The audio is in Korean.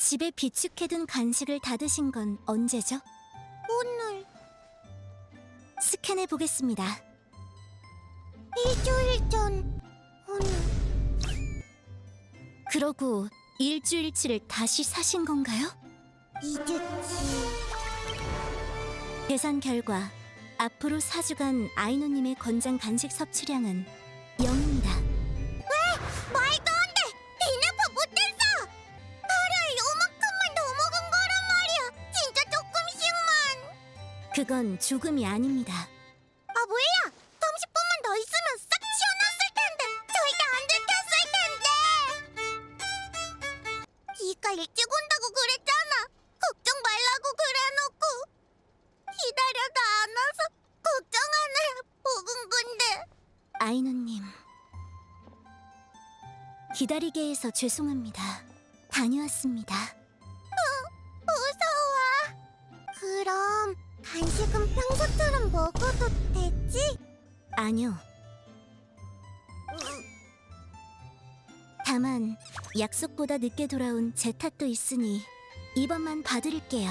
집에 비축해둔 간식을 다 드신 건 언제죠? 오늘 스캔해 보겠습니다. 일주일 전 오늘 그러고 일주일치를 다시 사신 건가요? 잊었지. 계산 결과 앞으로 4주간 아이노님의 권장 간식 섭취량은 그건 조금이 아닙니다. 아 뭐야! 30분만 더 있으면 싹 치워놨을 텐데! 절대 안 들켰을 텐데! 네가 일찍 온다고 그랬잖아! 걱정 말라고 그래놓고! 기다려도 안 와서 먹은 건데! 아이노님. 기다리게 해서 죄송합니다. 다녀왔습니다. 간식은 평소처럼 먹어도 되지? 아니요. 다만 약속보다 늦게 돌아온 제 탓도 있으니 이번만 봐드릴게요.